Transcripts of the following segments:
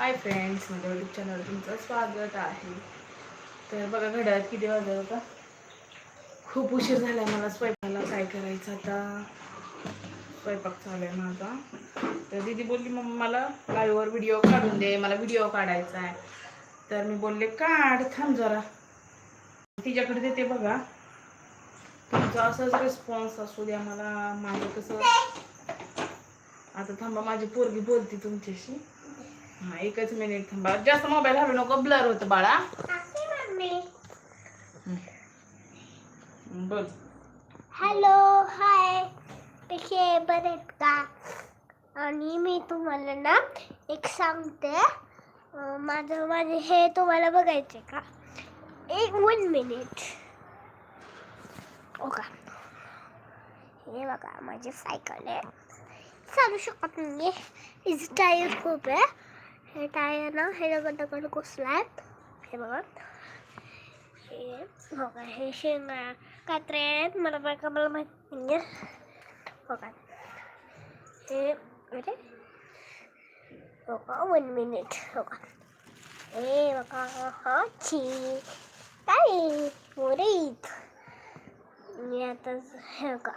हाय friends माझ्या YouTube channel तुमचं स्वागत आहे. तर बघा घड्याळात किती वाजत होता खूप उशीर झाला आहे मला स्वयंपाकाला. काय करायचं आता? स्वयंपाक चालू आहे माझा. तर दीदी बोलली मग मला लाईव्हवर व्हिडिओ काढून दे. मला व्हिडिओ काढायचा आहे. तर मी बोलले काढ थांब जरा. तिच्याकडे देते बघा. तुमचा असाच रिस्पॉन्स असू द्या मला. माझं कसं आता थांबा माझी पोरगी बोलते तुमच्याशी. हा एकच मिनिट थांबा. जास्त मोबाईल हलू नको ब्लर होतं बाळा. बोल. हॅलो हाय कसे बरे आहेत का? आणि मी तुम्हाला ना एक सांगते. माझं माझे हे तुम्हाला बघायचे का? एक वन मिनिट ओका हे बघा माझी सायकल आहे. चालू शकत नाही हिचं टायर खूप आहे. हे टायर ना हे दगड दगड घुसलाय हे बघा हे बघा हे शेंगा कात्रे आहेत मला बघा मला माहीत नाही का हे अरे का वन मिनिट हो का हे बघा हा छी काय मोरीत मी आता हे का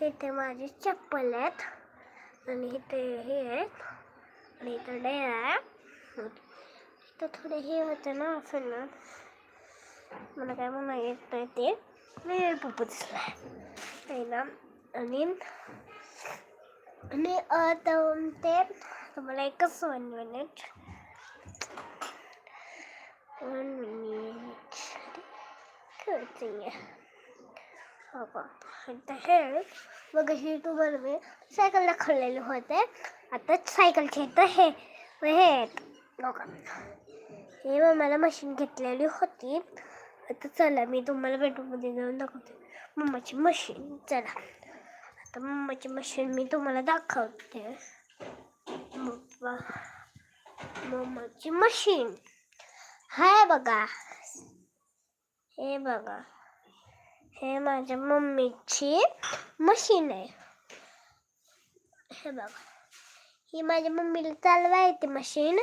तिथे माझे चप्पल आहेत आणि इथे हे आहेत आणि इकडे आहे. तर थोडे हे होते ना असं ना. मला काय म्हणा येत नाही ते. नाही पप्पू दिसला आहे. ना आणि आणि आता ते तुम्हाला एकच वन मिनिट वन मिनिट करते. हो का? हे बघा हे तुम्हाला मी सायकल दाखवलेले होते. आता सायकलचे तर हे हे हे मम्माला मशीन घेतलेली होती. आता चला मी तुम्हाला बेडरूममध्ये जाऊन दाखवते. मम्माची मशीन चला. आता मम्माची मशीन मी तुम्हाला दाखवते. मम्मा मम्माची मशीन हाय बघा. हे बघा. हे माझ्या मम्मीची मशीन आहे. हे बघा. ही माझ्या मम्मीला चालवा येते मशीन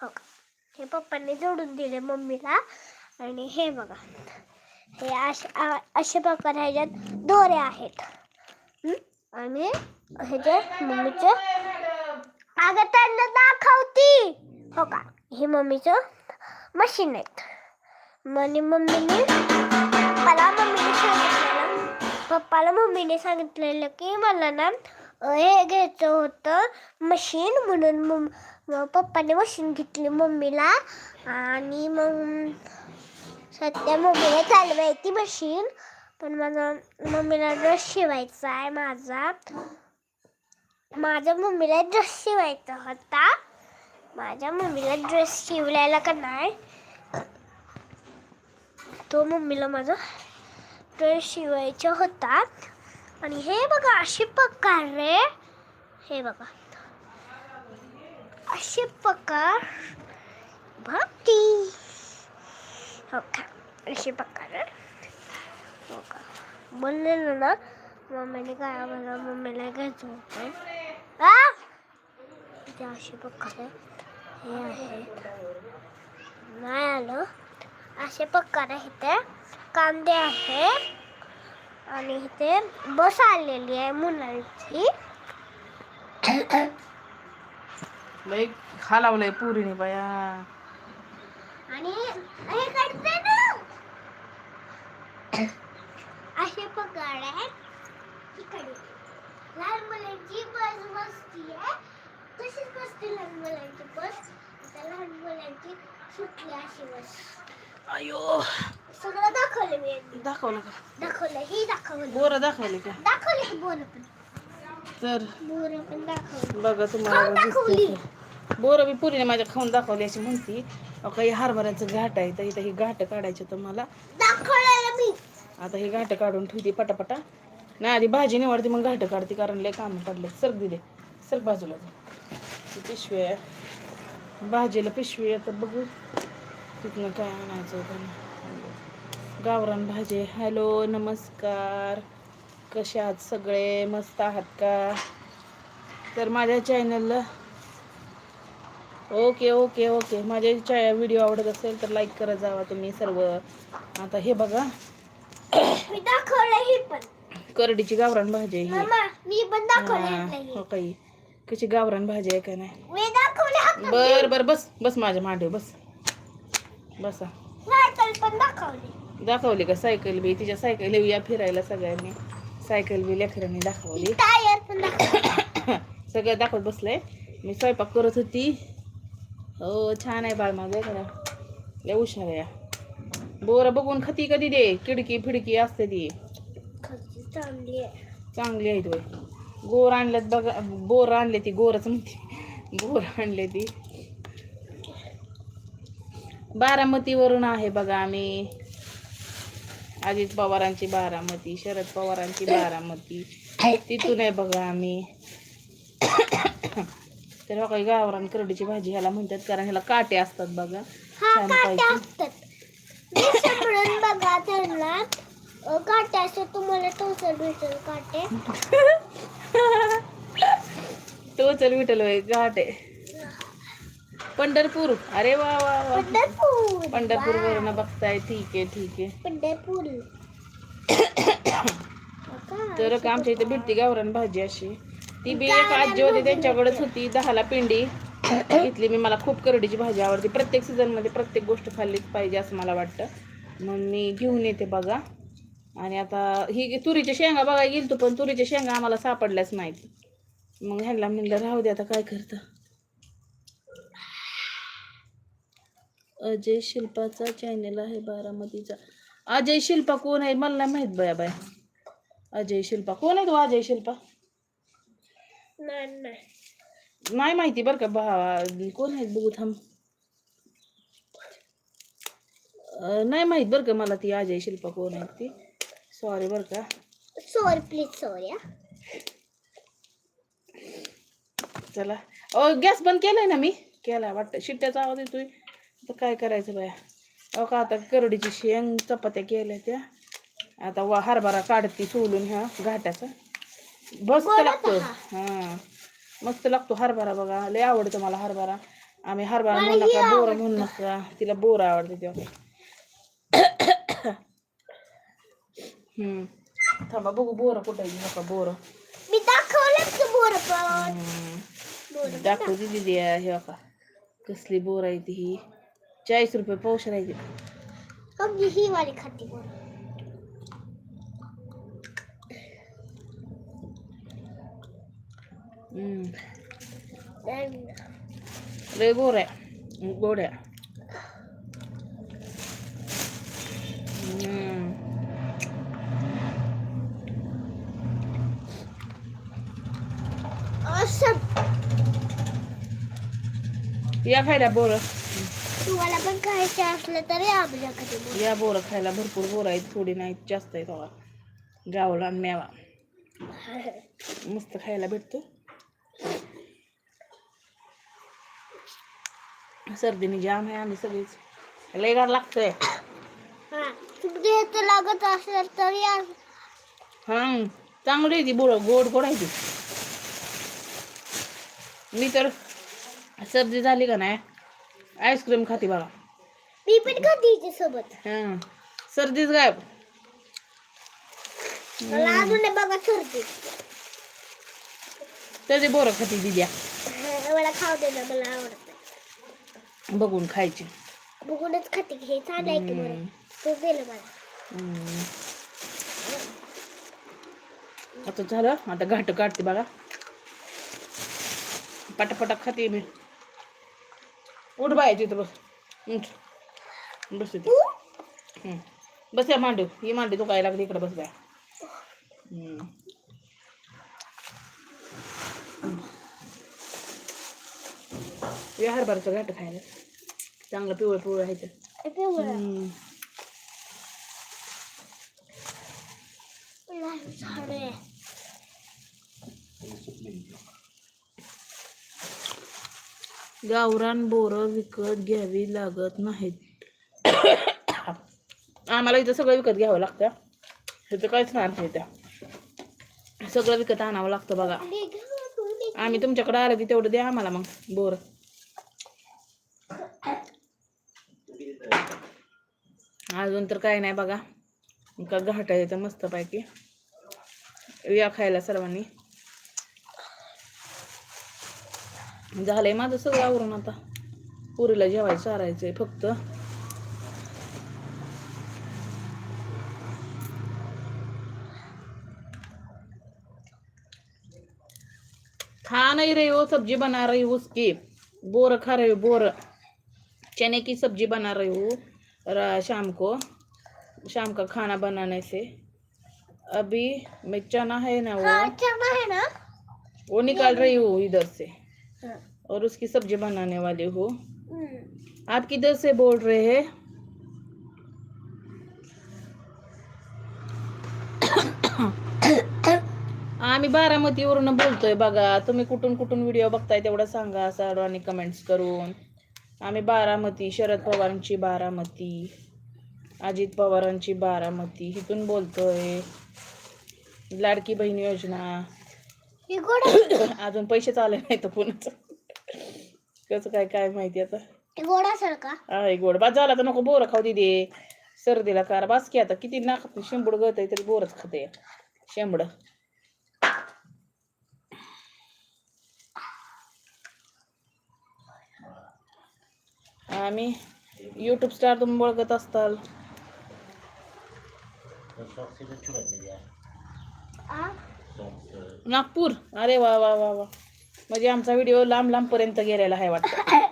हो का? हे पप्पांनी जोडून दिले मम्मीला. आणि हे बघा. हे अशा अशा प्रकारे ह्याच्यात दोरे आहेत. आणि ह्याचे मम्मीचे अगं त्यांना दाखवती. हो का? हे मम्मीचं मशीन आहेत. आणि मम्मीने मला मम्मीने सांगितलेलं. पप्पाला मम्मीने सांगितलेलं की मला ना हे घ्यायचं होतं. मशीन म्हणून मग पप्पाने मशीन घेतली मम्मीला. आणि मग सध्या मम्मीला चालवायची मशीन. पण माझा मम्मीला ड्रेस शिवायचा आहे माझा. माझ्या मम्मीला ड्रेस शिवायचा होता. माझ्या मम्मीला ड्रेस शिवलेला का नाही? तो मम्मीला माझा ड्रेस शिवायचा होता. आणि हे बघा असे प्रकारे हे बघा. असे प्रकार. भक्ती. हो का? असे प्रकारे हो का? बोललेलं ना मम्मीने काय मला मम्मीला घ्यायचं होतं ते इथे असे प्रकारे हे आहे नाही आलं. असे प्रकारे इथे कांदे आहे आणि इथे बस आलेली आहे मुलांची. लई खालावलंय पुरीने बाया. आणि हे काढते ना. असे प्रकारे इकडे. लहान मुलांची बस बसती आहे. तशीच बसते लहान मुलांची बस. आता लहान मुलांची सुटली अशी बस. अयो. सगळं दाखवलं मी. दाखवलं का? दाखवलं ही दाखवलं. बोरं दाखवले का? दाखवले ही बोरं पण. तर बोरं पण दाखवली. बघा तुम्हाला खाऊन दिसतंय दाखवली. का? बोरं बी पुरीने माझ्या खाऊन दाखवली अशी म्हणती. अहो, काही हरभऱ्याचं घाट आहे तर इथं ही घाट काढायची तर मला दाखवलेलं मी. आता ही घाट काढून ठेवते पटापटा. नाही आधी भाजी निवडते मग घाट काढते कारण लय काम पडले. सरक दिले. सरक बाजूला जा. पिशवी आहे. भाजीला पिशवी आहे तर बघू. तिथनं काय आणायचं होतं. गावरान भाजी. हॅलो नमस्कार. कसे आहात सगळे? मस्त आहात का? तर माझ्या चॅनलला ओके ओके ओके माझ्या व्हिडिओ आवडत असेल तर लाईक करत जावा तुम्ही सर्व. आता हे बघा. करडीची गावरान भाजी आहे ही. दाखवलं हा. काही कशी गावरान भाजी आहे का नाही? बर बर बस बस माझ्या मांडीव बस. बसा. दाखवली का सायकल बी? तिच्या सायकल या फिरायला सगळ्यांनी. सायकल बी लेकरांनी दाखवली. सगळं दाखवत बसलंय. मी स्वयंपाक करत होती. हो छान आहे बाळ माझं खरं लय हुशार आहे बोर बघून खती कधी दे? खिडकी फिडकी असते ती. चांगली आहे. चांगली आहे गोर आणल्यात बघा. बोर आणले ती गोरच म्हणते. बोर आणले ती. बारामतीवरून आहे बघा आम्ही. अजित पवारांची बारामती शरद पवारांची बारामती. तिथून आहे बघा आम्ही. तर बघा गावरान करडीची भाजी ह्याला म्हणतात कारण ह्याला काटे असतात बघा. हा छान काटे पाहिजे. बघा त्यांना काटे असतात तुम्हाला टोचर भेटेल काटे. तो चल विठल बाई काटे. पंढरपूर. अरे वा वा वा. पंढरपूर. पंढरपूर. वरून बघताय. ठीक आहे ठीक आहे. पंढरपूर. तर आमच्या इथे भेटती गावरान भाजी अशी. ती बी एक आजी होती त्यांच्याकडेच होती. दहाला पिंडी घेतली मी. मला खूप करडीची भाजी आवडते. प्रत्येक सीझनमध्ये प्रत्येक गोष्ट खाल्लीच पाहिजे असं मला वाटतं. मग मी घेऊन येते बघा. आणि आता ही तुरीच्या शेंगा बघायला गेलतो पण तुरीच्या शेंगा आम्हाला सापडल्याच नाहीत. मग ह्यांना म्हणलं राहू दे आता काय करतं? अजय शिल्पाचा चॅनल आहे बारामतीचा. अजय शिल्पा कोण आहे? मला नाही माहीत बया बाय अजय शिल्पा. कोण आहे तो अजय शिल्पा? नाही माहिती बरं का. बा कोण आहेत बघू थांब. नाही माहीत बरं का मला ती अजय शिल्पा कोण आहेत ती. सॉरी बरं का. सॉरी प्लीज सॉरी चला. गॅस बंद केलाय ना मी? केलाय वाटतं. शिट्ट्याचा आवाज येतोय. तर काय करायचं बाया? अहो का आता करडीची शेंग चपात्या केल्या त्या. आता वा हरभरा काढते सोलून ह्या घाट्याचा मस्त लागतो. हा. मस्त लागतो हरभरा बघा. लय आवडतं मला हरभरा. आम्ही हरभरा म्हणू नका बोर म्हणू नका तिला बोर आवडते तेव्हा हम्म. थांबा बघू बोर कुठं आहे नका बोर. मी दाखवलं की बोर पण. बोर दाखवते दिदी हे का कसली बोर आहे ती. ही चाळीस रुपये ती. अगदी ही वाली खाती बोर हम्म. नाही. लय गोर आहे गोड्या हम्म. असं या खायला बोर तुम्हाला पण खायचं असलं तरी आपल्याकडे या बोर खायला भरपूर बोर आहेत थोडी नाहीत जास्त बघा गावला आणि मेवा. मस्त खायला भेटतो. सर्दीने जाम आहे आम्ही सगळीच. लय गार लागतंय. हा तुमच्या इथं लागत असेल तरी हा चांगली आहे ती बोळ गोड गोड आहे ती. मी तर सर्दी झाली का नाही? आईस्क्रीम खाते बघा. मी पण खाते हिच्या सोबत. हा. सर्दीच गायब. मला अजून नाही बघा सर्दी. तरी बोरं खाती दिद्या मला खाऊ दे ना मला आवडत. बघून खायची. बघूनच खाते हे छान आहे की बरं. हम्म. तू दिलं मला. हम्म. आता झालं आता घाट काढते बघा. पटापटा खाते मी. उठ बाय तिथं बस उठ बस तिथं. बस या मांडू ही मांडू तू काय लागली इकडे बस बाय. या हरभराचं घाट खायला चांगलं पिवळं पिवळं. लहान झाड. गावरान बोरं विकत घ्यावी लागत नाहीत. आम्हाला इथं सगळं विकत घ्यावं लागतं. हे तर काहीच नाही त्या सगळं विकत आणावं लागतं बघा. आम्ही तुमच्याकडे आलं की तेवढं द्या आम्हाला मग बोर. अजून तर काय नाही बघा. का घाटा येतं मस्तपैकी. या खायला सर्वांनी. झालंय माझं सगळं आवरून आता. पुरीला जेवायचं चारायचंय फक्त. खा नहीं रही हो सब्जी बना रही हूँ उसकी. बोर खा रही हूँ बोर. चने की सब्जी बना रही हूँ शाम को. शाम का खाना बनाने से. अभी मैं चना है ना हा वो चना है ना? वो निकाल रही हूँ इधर से. और उसकी सब्ज़ी बनाने वाले हूँ। हम्म. आप किधर से बोल रहे हैं? आम्ही बारामतीवरून बोलतोय बघा तुम्ही कुठून कुठून व्हिडिओ बघताय तेवढं सांगा सर्वांनी कमेंट्स करून. आम्ही बारामती शरद पवारांची बारामती अजित पवारांची बारामती इथून बोलतोय. लाडकी बहीण योजना. ही अजून पैसे आले नाही तर पुन्हा कसं काय काय माहिती आता? गोड असेल का? आहे गोड. बाद झाला तर नको बोर खाऊ दे सर्दीला कार. बास की आता किती नाकात शेंबूड गळत तरी बोरच खाते. शेंबड. आम्ही युट्यूब स्टार तुम्ही बघत असताल. आ? नागपूर. अरे वा वा वा वा. म्हणजे आमचा व्हिडिओ लांब लांब पर्यंत गेलेला आहे वाटतं.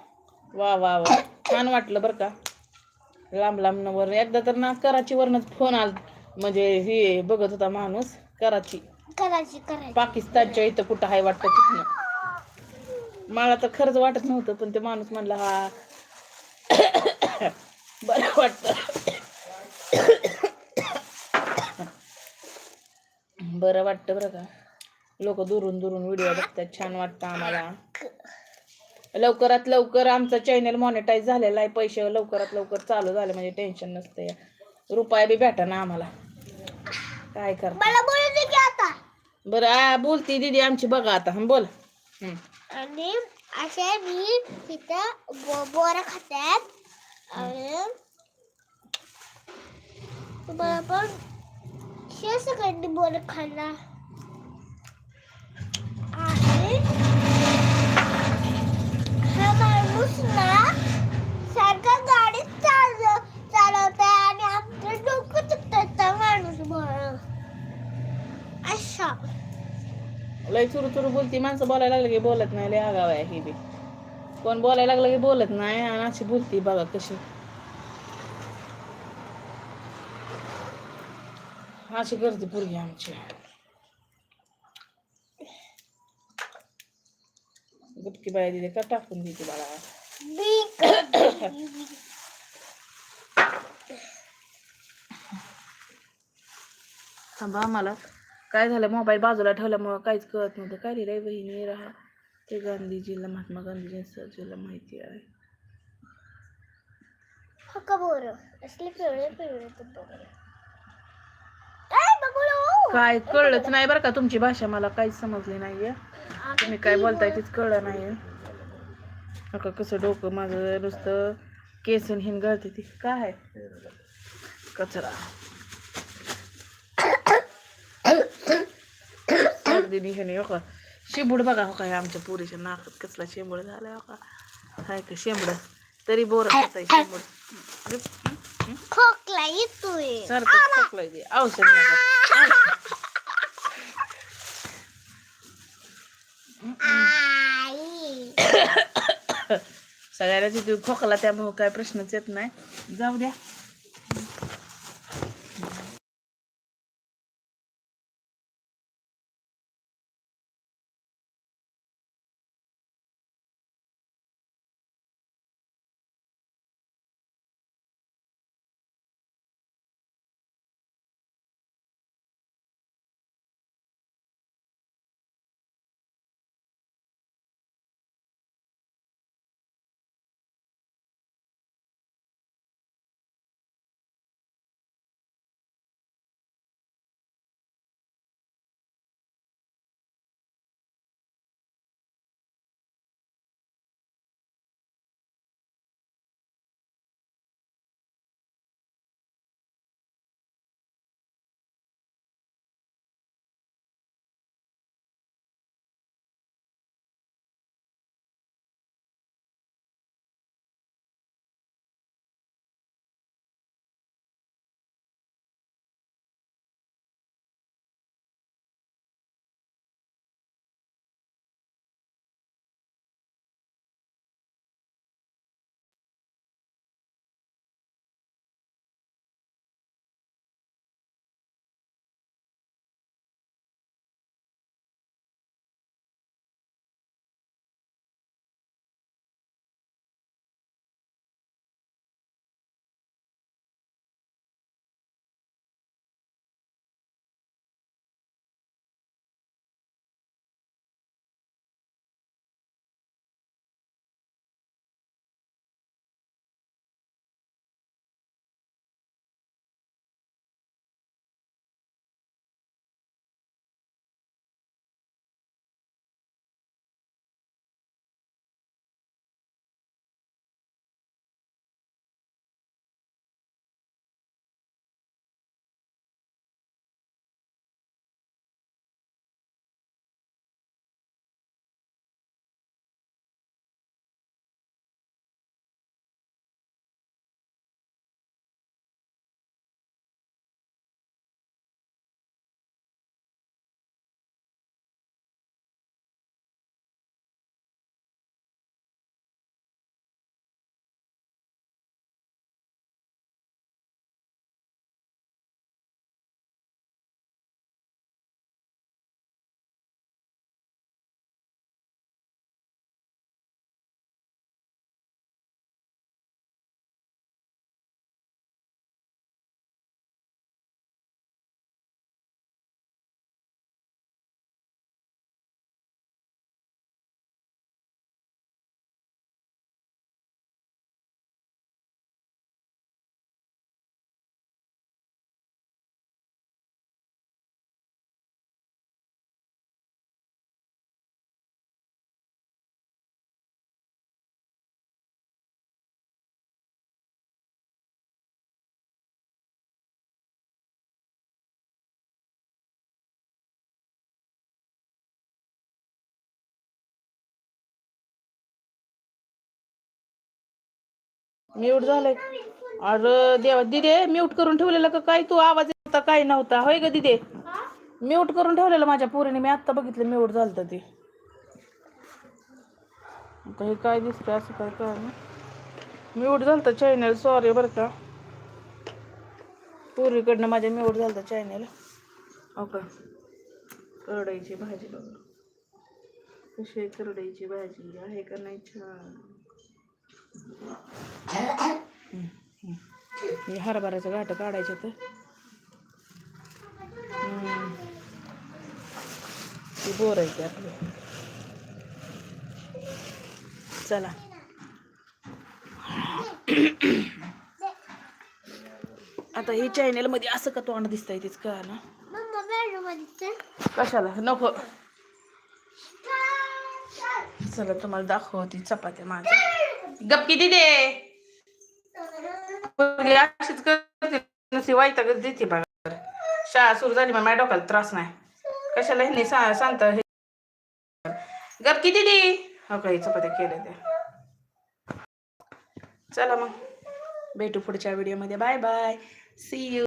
वा वा वा. छान वाटलं बरं का. लांब लांब न वर एकदा तर ना कराची वरनच फोन आल म्हणजे हे बघत होता माणूस कराची. करायची पाकिस्तानच्या इथं कुठं आहे वाटतं तिथनं. मला तर खरंच वाटत नव्हतं पण ते माणूस म्हणला हा. बरं वाटतं. बरं वाटतं बरं का. लोक दुरून दुरून व्हिडिओ बघतात छान वाटतं आम्हाला. लवकरात लवकर आमचा चॅनल मॉनिटाईज झालेला आहे. पैसे लवकरात लवकर चालू झाले म्हणजे टेन्शन नसते रुपया बी भेटा ना आम्हाला. काय कर बरं बोलती दीदी आमची बघा आता. बोल. आणि असे मी तिथं बोरं खात्यात. आणि तुम्हाला पण शे सगळ्यांनी बोरं आणि हा माणूस ना सारखा गाडी चालव चालवताय आणि आमचं डोकं चुकतं माणूस बरं अशा. लय चुरू चुरू बोलती. माणसं बोलायला लागलं की बोलत नाही. लय आगाव आहे ही बी. कोण बोलायला लागलं की बोलत नाही आणि अशी बोलती बघा कशी. अशी गर्दी पोरगी आमची गुटकी बाया दिली का टाकून देते बाळा. थांबा मला काय झालं? मोबाईल बाजूला ठेवल्यामुळं काहीच कळत नव्हतं. काय रे बहिणी राहा. ते गांधीजीला महात्मा गांधीजींचं माहिती आहे. हक्का बोर. असले पिवळे पिवळे. काय कळलंच नाही बरं का. तुमची भाषा मला काहीच समजली नाहीये. तुम्ही काय बोलताय तीच कळलं नाही नका कसं डोकं माझं नुसतं केसन हिन गळते ती. काय आहे? कचरा. सर्दी हो का. शेंबूड बघा हो काय आमच्या पुरीच्या नाकात कसला शेंबूड झालाय हो का. हाय का शेंबड? तरी बोर आहे शेंबूड. खोकला येतोय. सारखं खोकलाय ते औषध नका. सगळ्याला तिथे खोकला त्यामुळे काय प्रश्नच येत नाही. जाऊ द्या. म्यूट झालंय. अरे देवा दिदे म्यूट करून ठेवलेलं का काय? तू आवाज येत होता काय नव्हता. होय ग दिदे? म्यूट करून ठेवलेलं माझ्या पोरीने. मी आत्ता बघितलं म्यूट झालं ते. काही हे काय दिसतंय असं काय काय म्यूट झालं चॅनल सॉरी बरं का. पोरीकडनं माझ्या म्यूट झालं चॅनल हो का भाजी बघा. कशी करडईची भाजी? आहे का नाही छान? हे हरभऱ्याचं गाठ काढायचं तर ती बोर आहे त्यात आपली. चला. आता हे चॅनेल मध्ये असं का तोंड दिसतंय तेच का ना कशाला? नको. चला तुम्हाला दाखवती चपात्या माझ्या. गपकी किती दे? अशीच करते नसे वाईटागच देते बघा शाळा सुरू झाली मग माझ्या डोक्याला त्रास नाही. कशाला हिने सांगत हे? गपकी दे? हो काही चपात्या केलं त्या. चला मग. भेटू पुढच्या व्हिडिओमध्ये बाय बाय सी यू